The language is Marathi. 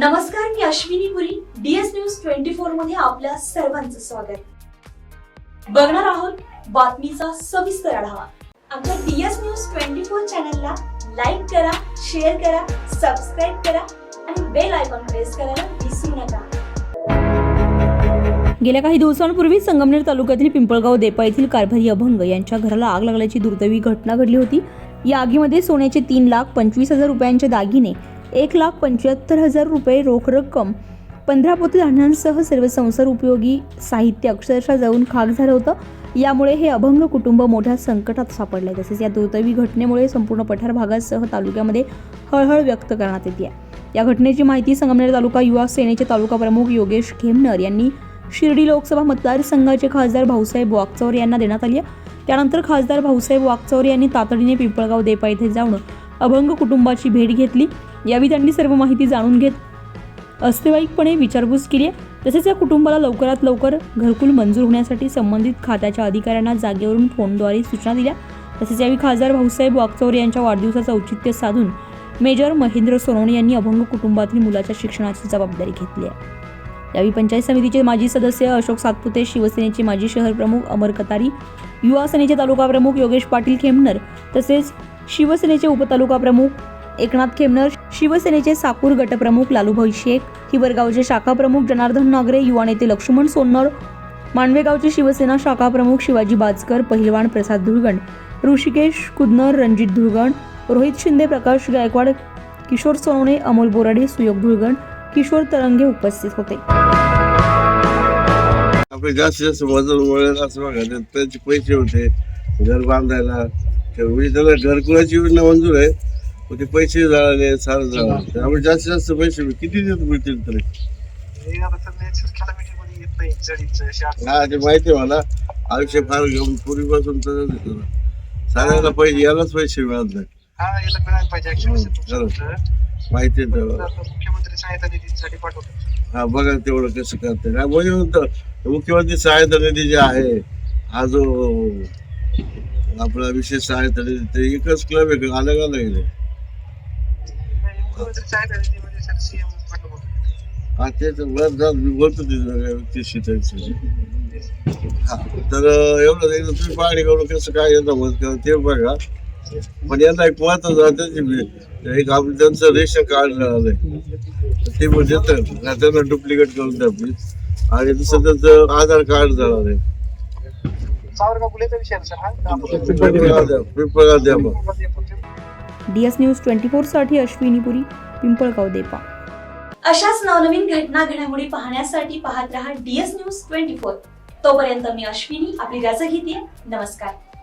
नमस्कार मी Ashwini Puri DS news twenty फोरमध्ये आपल्या सर्वांचं स्वागत. बघणार आहोत बातमीचा सविस्तर आढावा. आमच्या डीएस न्यूज ट्वेंटी फोर चॅनलला लाईक करा शेअर करा सबस्क्राईब करा आणि बेल आयकॉन प्रेस करायला विसरू नका. गेल्या काही दिवसांपूर्वी संगमनेर तालुक्यातील पिंपळगाव देपा येथील कारभारी अभंग यांच्या घराला आग लागल्याची दुर्दैवी घटना घडली होती. या आगीमध्ये सोन्याचे तीन लाख पंचवीस हजार रुपयांचे दागिने एक लाख पंच्याहत्तर हजार रुपये रोख रक्कम. पंधरा पोती धान्यांसह सर्व संसार उपयोगी साहित्य अक्षरशः जाऊन खाक झालं होतं. यामुळे हे अभंग कुटुंब मोठ्या संकटात सापडले तसेच या दुर्दैवी घटनेमुळे संपूर्ण पठार भागासह तालुक्यामध्ये हळहळ व्यक्त करण्यात येते. या घटनेची माहिती संगमनेर तालुका युवा सेनेचे तालुका प्रमुख योगेश खेमनर यांनी शिर्डी लोकसभा मतदारसंघाचे खासदार भाऊसाहेब वागचौर यांना देण्यात आली आहे. त्यानंतर खासदार भाऊसाहेब वागचौर यांनी तातडीने पिंपळगाव देपा येथे जाऊन अभंग कुटुंबाची भेट घेतली. यावी त्यांनी सर्व माहिती जाणून घेत अस्तेवाईकपणे विचारपूस केली आहे. तसेच या कुटुंबाला लवकरात लवकर घरकुल मंजूर होण्यासाठी संबंधित खात्याच्या अधिकाऱ्यांना जागेवरून फोनद्वारे सूचना दिल्या. तसेच यावेळी खासदार भाऊसाहेब वागचौर यांच्या वाढदिवसाचं औचित्य साधून मेजर महेंद्र सोनवणे यांनी अभंग कुटुंबातील मुलाच्या शिक्षणाची जबाबदारी घेतली आहे. यावेळी पंचायत समितीचे माजी सदस्य अशोक सातपुते शिवसेनेचे माजी शहर प्रमुख अमर कतारी युवा सेनेचे तालुका प्रमुख योगेश पाटील खेमनर तसेच शिवसेनेचे उपतालुका प्रमुख एकनाथ खेमनर शिवसेनेचे साकूर गटप्रमुख लालूभाई शेख हिवरगावचे शाखा प्रमुख जनार्दन नागरे युवा नेते लक्ष्मण सोन्नर मांडवेगावचे शिवसेना शाखा प्रमुख शिवाजी बाजकर पहिलवान प्रसाद धुळगण ऋषिकेश कुदनर रणजित धुळगण रोहित शिंदे प्रकाश गायकवाड किशोर सोनवणे अमोल बोराडे सुयोग धुळगण किशोर तरंगे उपस्थित होते. आपले जास्तीत जास्त मजूर वळेल असं बघा त्यांचे पैसे होते घर बांधायला ते त्याला घरकुलाची योजना मंजूर आहे. ते पैसे जळाले सारं जळाले. त्यामुळे जास्तीत जास्त पैसे किती दिवस मिळतील तरी? हे येत. हा ते माहिती आहे मला. आयुष्य फार गम- पूर्वीपासून तसंच त्याला. साऱ्याला पैसे यालाच पैसे मिळत नाही हा. माहिती. मुख्यमंत्री सहायता निधीसाठी पाठवतात हा बघा तेवढं कसं करते काय म्हणजे मुख्यमंत्री सहायता निधी जे आहे हा जो आपला विशेष सहायता निधी ते एकच क्लब आहे का? अलग अलग आहे वर बोलतो ते हा तर एवढं तुम्ही पाहणी करून कसं काय येतं ते बघा. पण यांना एक महत्वाचं एक आपलं त्यांचं रेशन कार्ड झालंय ते पण देतं त्यांना डुप्लिकेट करून द्या प्लीज आणि दुसरं त्यांचं आधार कार्ड झालं हा? पिंपळगाव द्या मग डी एस न्यूज ट्वेंटी फोरसाठी अश्विनी पुरी पिंपळगाव देपा. अशाच नवनवीन घटना घडामोडी पाहण्यासाठी पाहत रहा डीएस न्यूज ट्वेंटी फोर. तोपर्यंत मी अश्विनी आपली रजा घेते. नमस्कार.